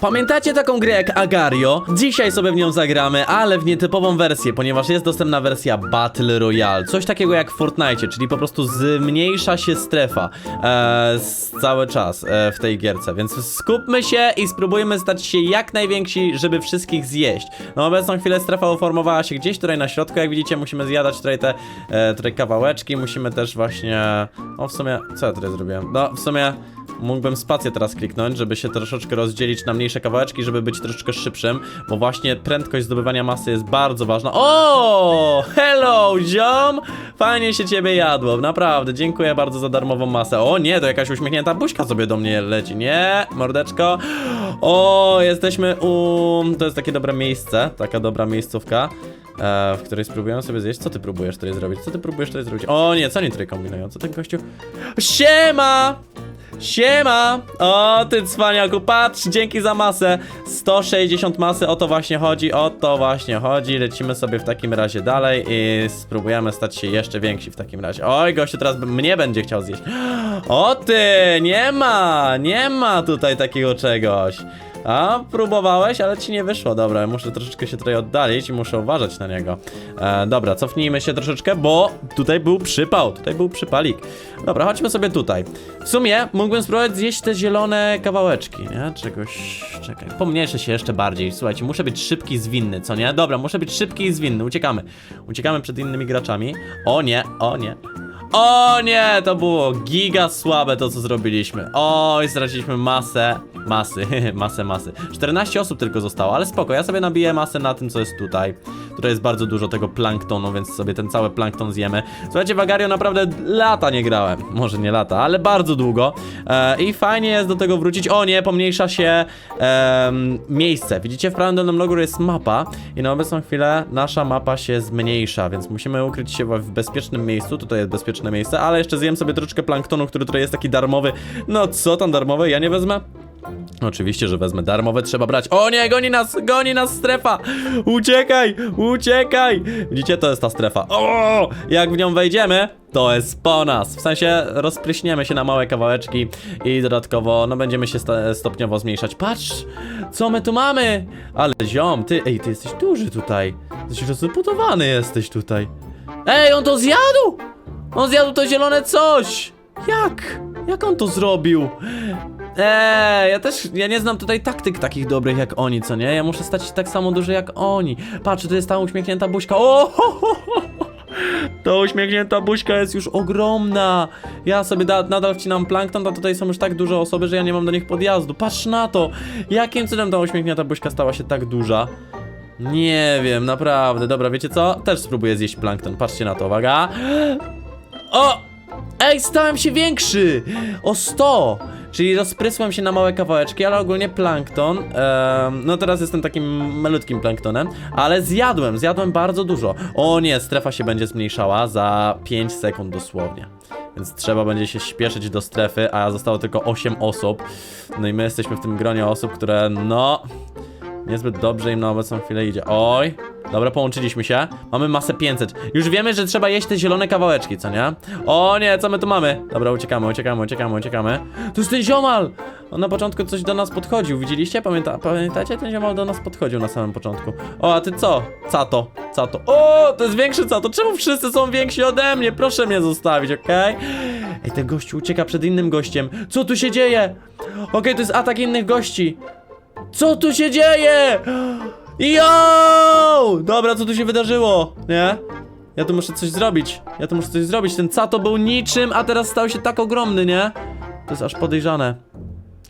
Pamiętacie taką grę jak Agario? Dzisiaj sobie w nią zagramy, ale w nietypową wersję, ponieważ jest dostępna wersja Battle Royale. Coś takiego jak w Fortnite, czyli po prostu zmniejsza się strefa e, cały czas e, w tej gierce. Więc skupmy się i spróbujmy stać się jak najwięksi, żeby wszystkich zjeść. Na obecną chwilę strefa uformowała się gdzieś tutaj na środku, jak widzicie musimy zjadać tutaj te e, tutaj kawałeczki, musimy też właśnie... O w sumie, co ja tutaj zrobiłem? No w sumie... Mógłbym spację teraz kliknąć, żeby się troszeczkę rozdzielić na mniejsze kawałeczki, żeby być troszeczkę szybszym, bo właśnie prędkość zdobywania masy jest bardzo ważna. O, hello, ziom! Fajnie się ciebie jadło, naprawdę, dziękuję bardzo za darmową masę. O nie, to jakaś uśmiechnięta buźka sobie do mnie leci, nie, mordeczko? O, jesteśmy u... to jest takie dobre miejsce, taka dobra miejscówka. E, w której spróbuję sobie zjeść. Co ty próbujesz tutaj zrobić? Co ty próbujesz tutaj zrobić? O nie, co oni tutaj kombinują? Co ten gościu? Siema! Siema! O, ty cwaniaku, patrz, dzięki za masę. 160 masy, o to właśnie chodzi, o to właśnie chodzi. Lecimy sobie w takim razie dalej i spróbujemy stać się jeszcze więksi w takim razie. Oj, gościu teraz mnie będzie chciał zjeść. O ty, nie ma, nie ma tutaj takiego czegoś. A, próbowałeś, ale ci nie wyszło. Dobra, muszę troszeczkę się tutaj oddalić i muszę uważać na niego. E, dobra, cofnijmy się troszeczkę, bo tutaj był przypał, tutaj był przypalik. Dobra, chodźmy sobie tutaj. W sumie mógłbym spróbować zjeść te zielone kawałeczki, nie? Czegoś, czekaj, pomniejszę się jeszcze bardziej. Słuchajcie, muszę być szybki i zwinny, co nie? Dobra, muszę być szybki i zwinny, uciekamy. Uciekamy przed innymi graczami. O nie, o nie. O nie, to było giga słabe to, co zrobiliśmy. Oj, straciliśmy masę, masy, masę, masy. 14 osób tylko zostało, ale spoko, ja sobie nabiję masę na tym, co jest tutaj. Tutaj jest bardzo dużo tego planktonu, więc sobie ten cały plankton zjemy. Słuchajcie, w Agario naprawdę lata nie grałem. Może nie lata, ale bardzo długo. E, I fajnie jest do tego wrócić. O nie, pomniejsza się em, miejsce. Widzicie, w prawym dolnym rogu jest mapa i na obecną chwilę nasza mapa się zmniejsza, więc musimy ukryć się w bezpiecznym miejscu. Tutaj jest bezpieczne miejsce, ale jeszcze zjem sobie troszeczkę planktonu, który tutaj jest taki darmowy. No co tam darmowe? Ja nie wezmę? Oczywiście, że wezmę darmowe, trzeba brać. O nie, goni nas, goni nas strefa! Uciekaj, uciekaj! Widzicie, to jest ta strefa. O, jak w nią wejdziemy, to jest po nas. W sensie rozpryśniemy się na małe kawałeczki i dodatkowo, no będziemy się stopniowo zmniejszać. Patrz, co my tu mamy! Ale ziom, ty, ej, ty jesteś duży tutaj. Jesteś rozbudowany jesteś tutaj. Ej, on to zjadł! On zjadł to zielone coś! Jak? Jak on to zrobił? Eee, ja też, ja nie znam tutaj taktyk takich dobrych jak oni, co nie? Ja muszę stać się tak samo duży jak oni. Patrz, to jest ta uśmiechnięta buźka. O! Ho, ho, ho, ho. Ta uśmiechnięta buźka jest już ogromna. Ja sobie da, nadal wcinam plankton, a tutaj są już tak duże osoby, że ja nie mam do nich podjazdu. Patrz na to! Jakim cudem ta uśmiechnięta buźka stała się tak duża? Nie wiem, naprawdę. Dobra, wiecie co? Też spróbuję zjeść plankton. Patrzcie na to, uwaga. O! Ej, stałem się większy! O 100! Czyli rozprysłem się na małe kawałeczki, ale ogólnie plankton. no teraz jestem takim malutkim planktonem, ale zjadłem, zjadłem bardzo dużo. O nie, strefa się będzie zmniejszała za 5 sekund dosłownie. Więc trzeba będzie się śpieszyć do strefy, a zostało tylko 8 osób. No i my jesteśmy w tym gronie osób, które no. Niezbyt dobrze im na obecną chwilę idzie. Oj. Dobra, połączyliśmy się. Mamy masę 500. Już wiemy, że trzeba jeść te zielone kawałeczki, co nie? O nie, co my tu mamy? Dobra, uciekamy, uciekamy, uciekamy, uciekamy. To jest ten ziomal! On na początku coś do nas podchodził, widzieliście? Pamięta, pamiętacie? Ten ziomal do nas podchodził na samym początku. O, a ty co? Cato, cato. O, to jest większy cato. Czemu wszyscy są więksi ode mnie? Proszę mnie zostawić, okej? Ej, ten gościu ucieka przed innym gościem. Co tu się dzieje? Okej, to jest atak innych gości. Co tu się dzieje? Yo! Dobra, co tu się wydarzyło? Nie? Ja tu muszę coś zrobić. Ja tu muszę coś zrobić. Ten Cato był niczym, a teraz stał się tak ogromny, nie? To jest aż podejrzane.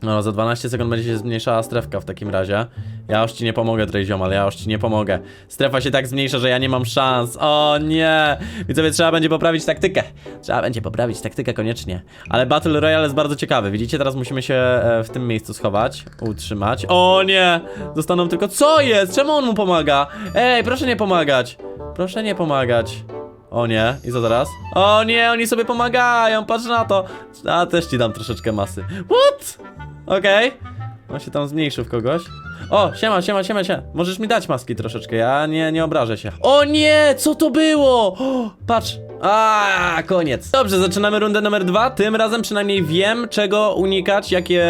No, za 12 sekund będzie się zmniejszała strefka w takim razie. Ja już ci nie pomogę, Trejziom, ale ja już ci nie pomogę. Strefa się tak zmniejsza, że ja nie mam szans. O nie! Widzowie, trzeba będzie poprawić taktykę. Trzeba będzie poprawić taktykę koniecznie. Ale Battle Royale jest bardzo ciekawy. Widzicie, teraz musimy się e, w tym miejscu schować, utrzymać. O nie! Zostaną tylko... Co jest? Czemu on mu pomaga? Ej, proszę nie pomagać. Proszę nie pomagać. O nie, i co teraz? O nie, oni sobie pomagają, patrz na to. A też ci dam troszeczkę masy. What? Okej. On się tam zmniejszył w kogoś. O, siema, siema, siema, siema. Możesz mi dać maski troszeczkę, ja nie, nie obrażę się. O nie, co to było? O, patrz, A, koniec. Dobrze, zaczynamy rundę numer dwa. Tym razem przynajmniej wiem, czego unikać, jakie,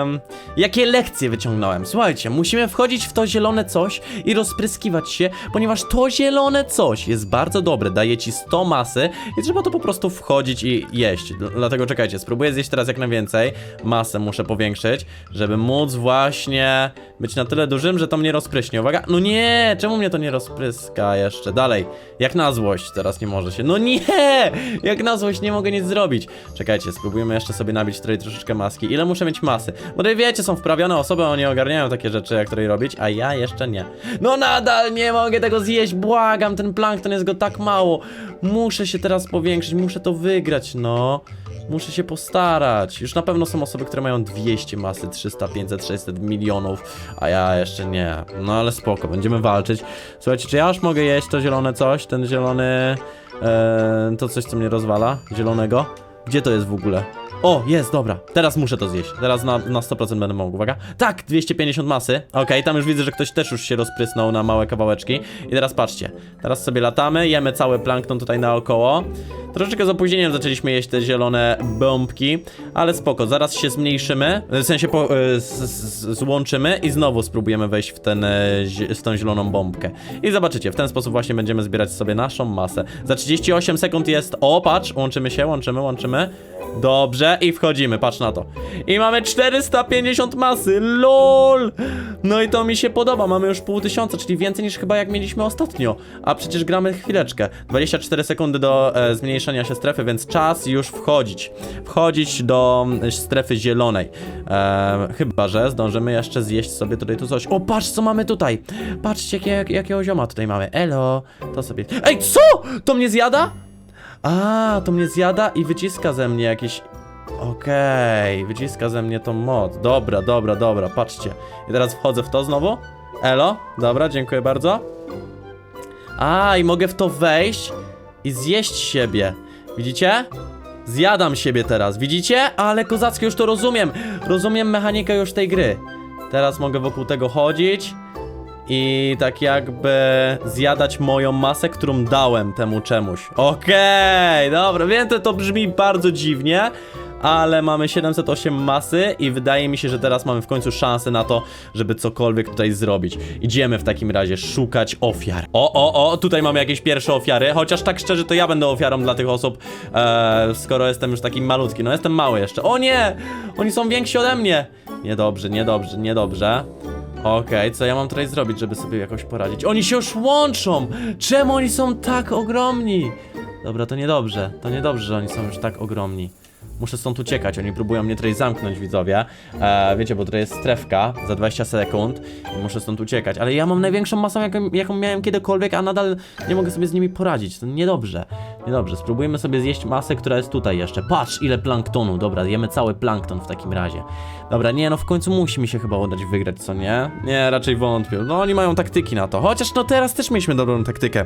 em, jakie lekcje wyciągnąłem. Słuchajcie, musimy wchodzić w to zielone coś i rozpryskiwać się, ponieważ to zielone coś jest bardzo dobre, daje ci 100 masy i trzeba to po prostu wchodzić i jeść. Dl- Dlatego czekajcie, spróbuję zjeść teraz jak najwięcej. Masę muszę powiększyć, żeby móc właśnie być na tyle dużym, że to mnie rozpryśnie. Uwaga, no nie, czemu mnie to nie rozpryska jeszcze? Dalej, jak na złość teraz nie może się. No nie, jak na złość nie mogę nic zrobić. Czekajcie, spróbujemy jeszcze sobie nabić tutaj troszeczkę maski. Ile muszę mieć masy? Bo tutaj wiecie, są wprawione osoby, oni ogarniają takie rzeczy, jak tutaj robić, a ja jeszcze nie. No nadal nie mogę tego zjeść, błagam, ten plankton jest go tak mało. Muszę się teraz powiększyć, muszę to wygrać, no. Muszę się postarać. Już na pewno są osoby, które mają 200 masy, 300, 500, 600 milionów, a ja jeszcze nie. No ale spoko, będziemy walczyć. Słuchajcie, czy ja już mogę jeść to zielone coś? Ten zielony... E, to coś, co mnie rozwala? Zielonego? Gdzie to jest w ogóle? O, jest, dobra. Teraz muszę to zjeść. Teraz na, na 100% będę mógł, uwaga. Tak, 250 masy. Okej, tam już widzę, że ktoś też już się rozprysnął na małe kawałeczki. I teraz patrzcie. Teraz sobie latamy, jemy cały plankton tutaj naokoło. Troszeczkę z opóźnieniem zaczęliśmy jeść te zielone bombki, ale spoko, zaraz się zmniejszymy, w sensie po, e, złączymy i znowu spróbujemy wejść w, ten, e, zi- z tą zieloną bombkę. I zobaczycie, w ten sposób właśnie będziemy zbierać sobie naszą masę. Za 38 sekund jest, o patrz, łączymy się, łączymy, łączymy. Dobrze, i wchodzimy, patrz na to. I mamy 450 masy, lol! No i to mi się podoba, mamy już pół tysiąca, czyli więcej niż chyba jak mieliśmy ostatnio. A przecież gramy chwileczkę. 24 sekundy do e, zmniejszenia się strefy, więc czas już wchodzić. Wchodzić do strefy zielonej. E, chyba, że zdążymy jeszcze zjeść sobie tutaj tu coś. O, patrz co mamy tutaj! Patrzcie, jakie, jakiego zioma tutaj mamy. Elo, to sobie... Ej, co? To mnie zjada? A, to mnie zjada i wyciska ze mnie jakieś... Okej, wyciska ze mnie tą moc. Dobra, dobra, dobra, patrzcie. I teraz wchodzę w to znowu. Elo, dobra, dziękuję bardzo. A, i mogę w to wejść i zjeść siebie. Widzicie? Zjadam siebie teraz, widzicie? Ale kozacko, już to rozumiem. Rozumiem mechanikę już tej gry. Teraz mogę wokół tego chodzić i tak jakby zjadać moją masę, którą dałem temu czemuś. Okej, dobra, wiem, to, to brzmi bardzo dziwnie, ale mamy 708 masy i wydaje mi się, że teraz mamy w końcu szansę na to, żeby cokolwiek tutaj zrobić. Idziemy w takim razie szukać ofiar. O, o, o, tutaj mamy jakieś pierwsze ofiary, chociaż tak szczerze to ja będę ofiarą dla tych osób, e, skoro jestem już taki malutki. No jestem mały jeszcze. O nie! Oni są więksi ode mnie! Niedobrze, niedobrze, niedobrze. Okej, co ja mam tutaj zrobić, żeby sobie jakoś poradzić? Oni się już łączą! Czemu oni są tak ogromni? Dobra, to niedobrze. To niedobrze, że oni są już tak ogromni. Muszę stąd uciekać, oni próbują mnie tutaj zamknąć, widzowie. E, wiecie, bo tutaj jest strefka za 20 sekund i muszę stąd uciekać. Ale ja mam największą masę, jaką, jaką miałem kiedykolwiek, a nadal nie mogę sobie z nimi poradzić. To niedobrze. Niedobrze. Spróbujemy sobie zjeść masę, która jest tutaj jeszcze. Patrz, ile planktonu. Dobra, jemy cały plankton w takim razie. Dobra, nie, no w końcu musi mi się chyba udać wygrać, co nie? Nie, raczej wątpię. No oni mają taktyki na to. Chociaż no teraz też mieliśmy dobrą taktykę.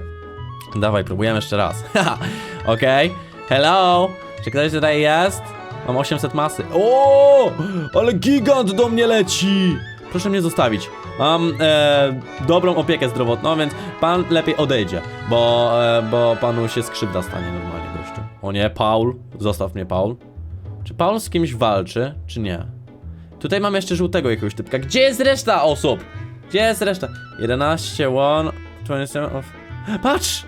Dawaj, próbujemy jeszcze raz. Haha, okej. Hello? Czy ktoś tutaj jest? Mam 800 masy. O, ale gigant do mnie leci! Proszę mnie zostawić. Mam e, dobrą opiekę zdrowotną, więc pan lepiej odejdzie, bo, e, bo panu się skrzywda stanie normalnie, gościu. O nie, Paul, zostaw mnie, Paul. Czy Paul z kimś walczy, czy nie? Tutaj mam jeszcze żółtego jakiegoś typka. Gdzie jest reszta osób? Gdzie jest reszta? 11, 1, 27 of... Patrz!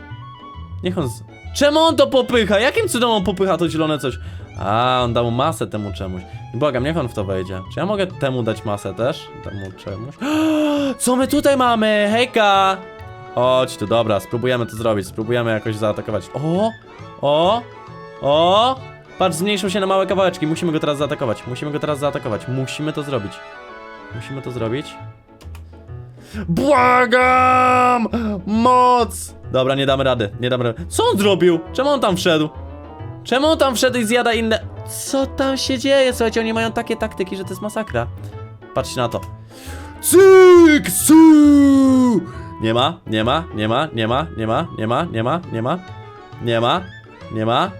Niech on... Z... Czemu on to popycha? Jakim cudem on popycha to zielone coś? A, on dał masę temu czemuś. Błagam, niech on w to wejdzie. Czy ja mogę temu dać masę też? Temu czemuś? Co my tutaj mamy? Hejka! Chodź tu, dobra, spróbujemy to zrobić. Spróbujemy jakoś zaatakować. O! O! O! Patrz, zmniejszył się na małe kawałeczki. Musimy go teraz zaatakować. Musimy go teraz zaatakować. Musimy to zrobić. Musimy to zrobić. Błagam! Moc! Dobra, nie damy rady, nie damy rady. Co on zrobił? Czemu on tam wszedł? Czemu on tam wszedł i zjada inne... Co tam się dzieje? Słuchajcie, oni mają takie taktyki, że to jest masakra. Patrzcie na to. Cyk, su! Nie ma, nie ma, nie ma, nie ma, nie ma, nie ma, nie ma, nie ma, nie ma, nie ma.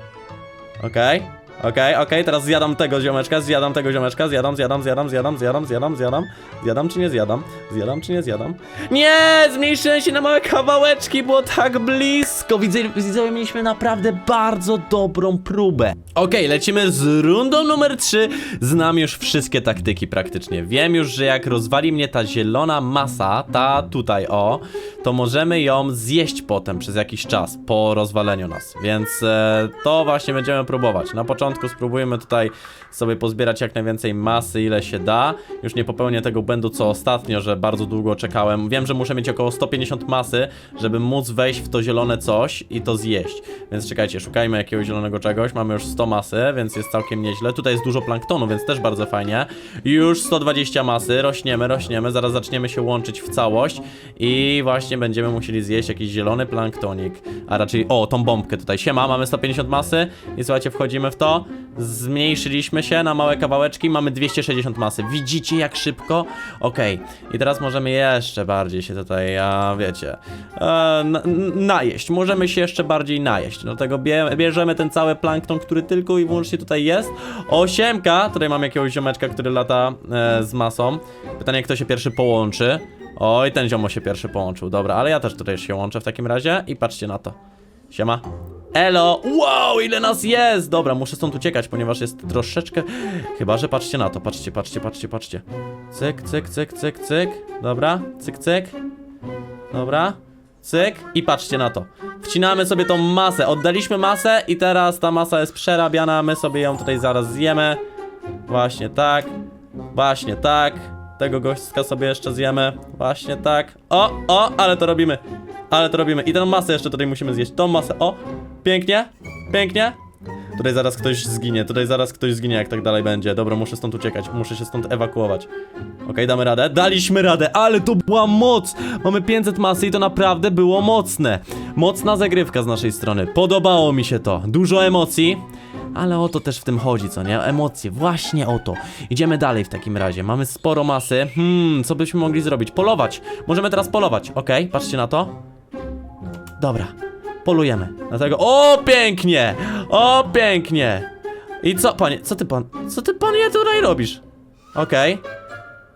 Okej, Okej, okay, okej, okay, teraz zjadam tego ziomeczka, zjadam tego ziomeczka, zjadam, zjadam, zjadam, zjadam, zjadam, zjadam, zjadam. Zjadam czy nie zjadam? Zjadam czy nie zjadam? Nie! Zmniejszyłem się na małe kawałeczki, było tak blisko. Widzowie, mieliśmy naprawdę bardzo dobrą próbę. Okej, okay, lecimy z rundą numer 3. Znam już wszystkie taktyki praktycznie. Wiem już, że jak rozwali mnie ta zielona masa, ta tutaj, o, to możemy ją zjeść potem przez jakiś czas po rozwaleniu nas. Więc e, to właśnie będziemy próbować. Na początku spróbujemy tutaj sobie pozbierać jak najwięcej masy, ile się da. Już nie popełnię tego błędu co ostatnio, że bardzo długo czekałem. Wiem, że muszę mieć około 150 masy, żeby móc wejść w to zielone coś i to zjeść. Więc czekajcie, szukajmy jakiegoś zielonego czegoś. Mamy już 100 masy, więc jest całkiem nieźle. Tutaj jest dużo planktonu, więc też bardzo fajnie. Już 120 masy, rośniemy, rośniemy. Zaraz zaczniemy się łączyć w całość i właśnie będziemy musieli zjeść jakiś zielony planktonik. A raczej, o, tą bombkę tutaj. Siema, mamy 150 masy i słuchajcie, wchodzimy w to. Zmniejszyliśmy się na małe kawałeczki, mamy 260 masy. Widzicie jak szybko? Okej, i teraz możemy jeszcze bardziej się tutaj, a wiecie, e, na, najeść. Możemy się jeszcze bardziej najeść. Dlatego bie, bierzemy ten cały plankton, który tylko i wyłącznie tutaj jest. Osiemka, tutaj mam jakiegoś ziomeczka, który lata e, z masą. Pytanie, kto się pierwszy połączy. Oj, ten ziomo się pierwszy połączył, dobra, ale ja też tutaj się łączę w takim razie i patrzcie na to. Siema. Elo! Wow, ile nas jest! Dobra, muszę stąd uciekać, ponieważ jest troszeczkę... Chyba, że patrzcie na to, patrzcie, patrzcie, patrzcie, patrzcie. Cyk, cyk, cyk, cyk, cyk. Dobra, cyk, cyk. Dobra, cyk i patrzcie na to. Wcinamy sobie tą masę, oddaliśmy masę i teraz ta masa jest przerabiana, my sobie ją tutaj zaraz zjemy. Właśnie tak, właśnie tak. Tego gośćka sobie jeszcze zjemy. Właśnie tak. O, o, ale to robimy. Ale to robimy. I tę masę jeszcze tutaj musimy zjeść. Tą masę. O, pięknie, pięknie. Tutaj zaraz ktoś zginie, tutaj zaraz ktoś zginie, jak tak dalej będzie. Dobra, muszę stąd uciekać, muszę się stąd ewakuować. Okej, damy radę. Daliśmy radę, ale to była moc! Mamy 500 masy i to naprawdę było mocne. Mocna zagrywka z naszej strony. Podobało mi się to. Dużo emocji. Ale o to też w tym chodzi, co nie? Emocje, właśnie o to. Idziemy dalej w takim razie. Mamy sporo masy. Hmm, co byśmy mogli zrobić? Polować. Możemy teraz polować. Okej, patrzcie na to. Dobra, polujemy. Dlatego. O, pięknie! O, pięknie! I co, panie, co ty pan, co ty panie tutaj robisz? Okej.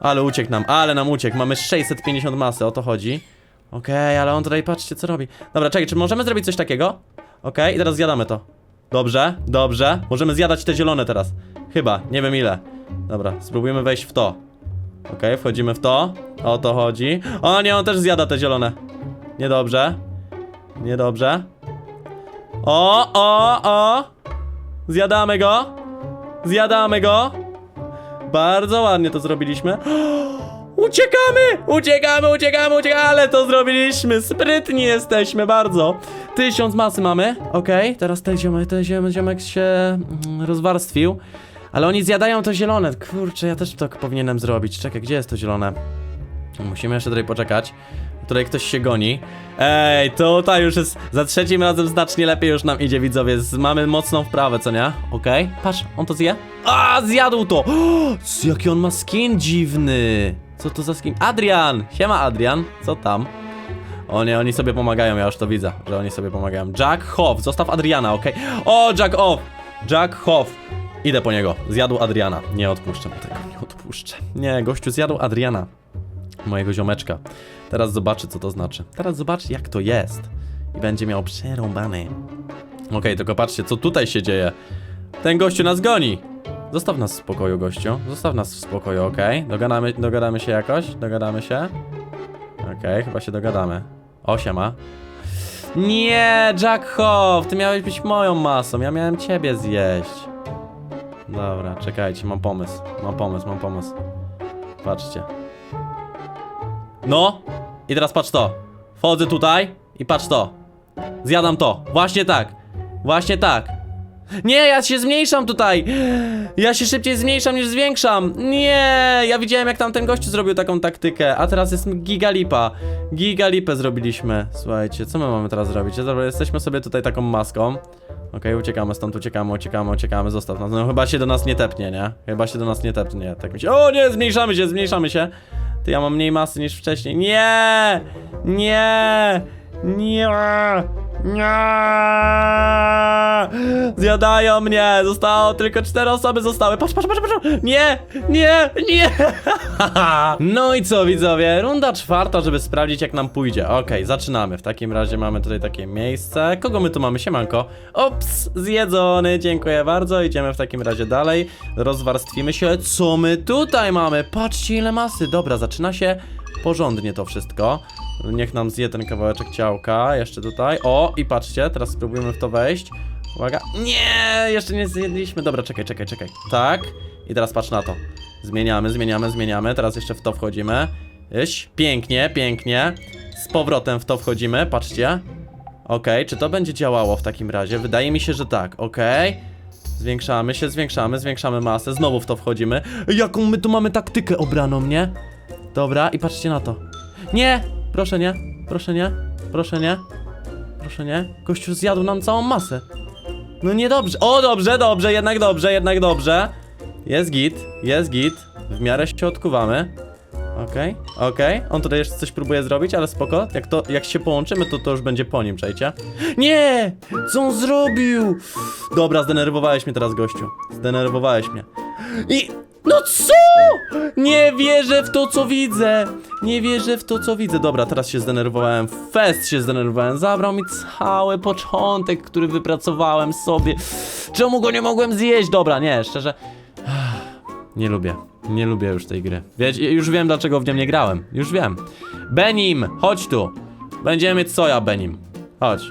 Ale uciekł nam, ale nam uciekł. Mamy 650 masy, o to chodzi. Okej, ale on tutaj, patrzcie co robi. Dobra, czekaj, czy możemy zrobić coś takiego? Okej, i teraz zjadamy to. Dobrze, dobrze. Możemy zjadać te zielone teraz. Chyba, nie wiem ile. Dobra, spróbujemy wejść w to. Okej, wchodzimy w to. O to chodzi. O nie, on też zjada te zielone. Niedobrze. Niedobrze. O, o, o! Zjadamy go! Zjadamy go! Bardzo ładnie to zrobiliśmy. Uciekamy! Uciekamy, uciekamy, uciekamy, ale to zrobiliśmy! Sprytni jesteśmy bardzo! Tysiąc masy mamy, okej, teraz ten ziomek, ten ziomek, ziomek się mm, rozwarstwił. Ale oni zjadają to zielone, kurczę, ja też tak powinienem zrobić. Czekaj, gdzie jest to zielone? Musimy jeszcze tutaj poczekać. Tutaj ktoś się goni. Ej, tutaj już jest za trzecim razem znacznie lepiej już nam idzie, widzowie. Mamy mocną wprawę, co nie? Okej, patrz, on to zje. A, zjadł to! O, jaki on ma skin dziwny! Co to za skin? Adrian! Siema, Adrian. Co tam? O nie, oni sobie pomagają, ja już to widzę, że oni sobie pomagają. Jack Hoff, zostaw Adriana, okej? O, Jack Off! Jack Hoff. Idę po niego. Zjadł Adriana. Nie odpuszczę tego, nie odpuszczę. Nie, gościu zjadł Adriana mojego ziomeczka. Teraz zobaczy, co to znaczy. Teraz zobaczy, jak to jest. I będzie miał przerąbany. Okej, tylko patrzcie, co tutaj się dzieje. Ten gościu nas goni. Zostaw nas w spokoju, gościu. Zostaw nas w spokoju, okej? Dogadamy, dogadamy się jakoś? Dogadamy się? Okej, chyba się dogadamy. O, siema. Nie, Jack Hoff, ty miałeś być moją masą, ja miałem ciebie zjeść. Dobra, czekajcie, mam pomysł. Mam pomysł, mam pomysł. Patrzcie. No, i teraz patrz to. Wchodzę tutaj i patrz to. Zjadam to. Właśnie tak. Właśnie tak. Nie, ja się zmniejszam tutaj. Ja się szybciej zmniejszam niż zwiększam. Nie, ja widziałem jak tam ten gościu zrobił taką taktykę, a teraz jest gigalipa. Gigalipę zrobiliśmy. Słuchajcie, co my mamy teraz zrobić? Dobra, jesteśmy sobie tutaj taką maską. Okej, uciekamy stąd, uciekamy, uciekamy, uciekamy, zostaw nas. No chyba się do nas nie tepnie, nie? Chyba się do nas nie tepnie. Tak mi się... O nie, zmniejszamy się, zmniejszamy się. Ty, ja mam mniej masy niż wcześniej. Nie! Nie! Nie! Nie! Zjadają mnie! Zostało tylko cztery osoby zostały. Patrz, patrz, patrz, patrz! Nie! Nie! Nie! no i co widzowie? Runda czwarta, żeby sprawdzić jak nam pójdzie. Okej, zaczynamy. W takim razie mamy tutaj takie miejsce. Kogo my tu mamy? Siemanko. Ops! Zjedzony, dziękuję bardzo. Idziemy w takim razie dalej. Rozwarstwimy się. Co my tutaj mamy? Patrzcie ile masy. Dobra, zaczyna się porządnie to wszystko. Niech nam zje ten kawałeczek ciałka. Jeszcze tutaj. O, i patrzcie, teraz spróbujemy w to wejść. Uwaga. Nie, jeszcze nie zjedliśmy. Dobra, czekaj, czekaj, czekaj. Tak. I teraz patrz na to. Zmieniamy, zmieniamy, zmieniamy. Teraz jeszcze w to wchodzimy. Iś. Pięknie, pięknie. Z powrotem w to wchodzimy. Patrzcie. Okej, czy to będzie działało w takim razie? Wydaje mi się, że tak. Okej. Zwiększamy się, zwiększamy, zwiększamy masę. Znowu w to wchodzimy. Jaką my tu mamy taktykę obraną, nie? Dobra, i patrzcie na to. Nie! Proszę nie, proszę nie, proszę nie, proszę nie. Gościu zjadł nam całą masę. No niedobrze. O, dobrze, dobrze, jednak dobrze, jednak dobrze. Jest git, jest git. W miarę się odkuwamy. Okej, okej. On tutaj jeszcze coś próbuje zrobić, ale spoko. Jak to, jak się połączymy, to to już będzie po nim, czajcie. Nie! Co on zrobił? Dobra, zdenerwowałeś mnie teraz, gościu. Zdenerwowałeś mnie. I... No co? Nie wierzę w to, co widzę. Nie wierzę w to, co widzę. Dobra, teraz się zdenerwowałem. Fest się zdenerwowałem. Zabrał mi cały początek, który wypracowałem sobie. Czemu go nie mogłem zjeść? Dobra, nie, szczerze. Nie lubię. Nie lubię już tej gry. Wiecie, już wiem dlaczego w nią nie grałem. Już wiem. Benim, chodź tu. Będziemy mieć soja, Benim. Chodź.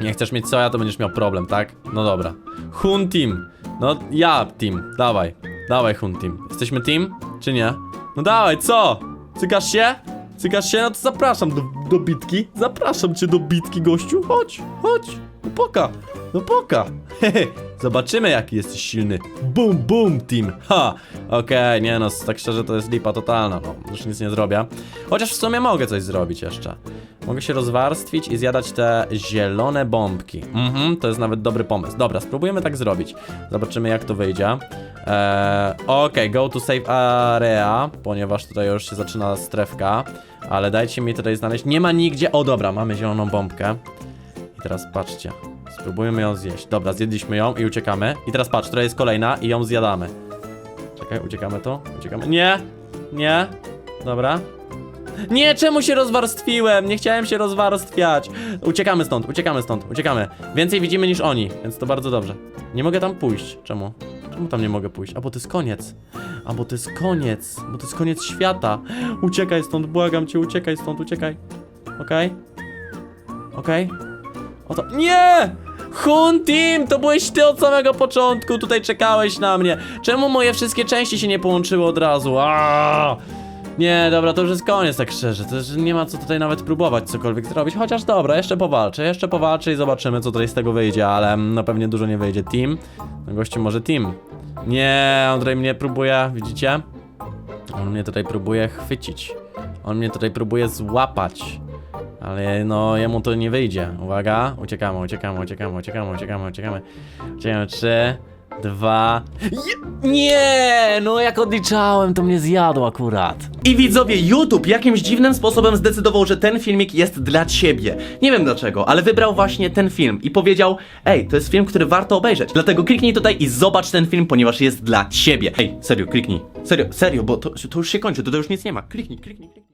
Nie chcesz mieć soja, to będziesz miał problem, tak? No dobra. Hun team. No ja team. Dawaj. Dawaj Hun team. Jesteśmy team? Czy nie? No dawaj, co? Cykasz się? Cykasz się? No to zapraszam do, do bitki. Zapraszam cię do bitki, gościu. Chodź, chodź. No poka. No poka. Hehe. Zobaczymy jaki jesteś silny. Boom, boom, team. Ha. Okej, nie no, tak szczerze to jest lipa totalna. No, już nic nie zrobię. Chociaż w sumie mogę coś zrobić jeszcze. Mogę się rozwarstwić i zjadać te zielone bombki. Mhm, to jest nawet dobry pomysł. Dobra, spróbujemy tak zrobić. Zobaczymy jak to wyjdzie. Eee, Okej, go to save area, ponieważ tutaj już się zaczyna strefka. Ale dajcie mi tutaj znaleźć. Nie ma nigdzie. O dobra, mamy zieloną bombkę. I teraz patrzcie. Spróbujemy ją zjeść. Dobra, zjedliśmy ją i uciekamy. I teraz patrz, tutaj jest kolejna i ją zjadamy. Czekaj, uciekamy tu? Uciekamy. Nie! Nie! Dobra. Nie, czemu się rozwarstwiłem? Nie chciałem się rozwarstwiać. Uciekamy stąd, uciekamy stąd, uciekamy. Więcej widzimy niż oni, więc to bardzo dobrze. Nie mogę tam pójść. Czemu? Czemu tam nie mogę pójść? A bo to jest koniec. A bo to jest koniec. Bo to jest koniec świata. Uciekaj stąd, błagam cię, uciekaj stąd, uciekaj. Okej? Okej? Oto. Nie! Hun Team, to byłeś ty od samego początku, tutaj czekałeś na mnie. Czemu moje wszystkie części się nie połączyły od razu? Aaaa! Nie, dobra, to już jest koniec, tak szczerze. To już nie ma co tutaj nawet próbować cokolwiek zrobić. Chociaż dobra, jeszcze powalczę, jeszcze powalczę i zobaczymy, co tutaj z tego wyjdzie, ale no pewnie dużo nie wyjdzie. Team? No gościu, może team. Nie, on mnie próbuje, widzicie? On mnie tutaj próbuje chwycić. On mnie tutaj próbuje złapać. Ale no, jemu to nie wyjdzie. Uwaga, uciekamy, uciekamy, uciekamy, uciekamy, uciekamy, uciekamy. Uciekamy, trzy, dwa... Je- Nie! No jak odliczałem, to mnie zjadł akurat. I widzowie, YouTube jakimś dziwnym sposobem zdecydował, że ten filmik jest dla ciebie. Nie wiem dlaczego, ale wybrał właśnie ten film i powiedział: Ej, to jest film, który warto obejrzeć. Dlatego kliknij tutaj i zobacz ten film, ponieważ jest dla ciebie. Ej, serio, kliknij. Serio, serio, bo to, to już się kończy, to, to już nic nie ma. Kliknij, kliknij, kliknij.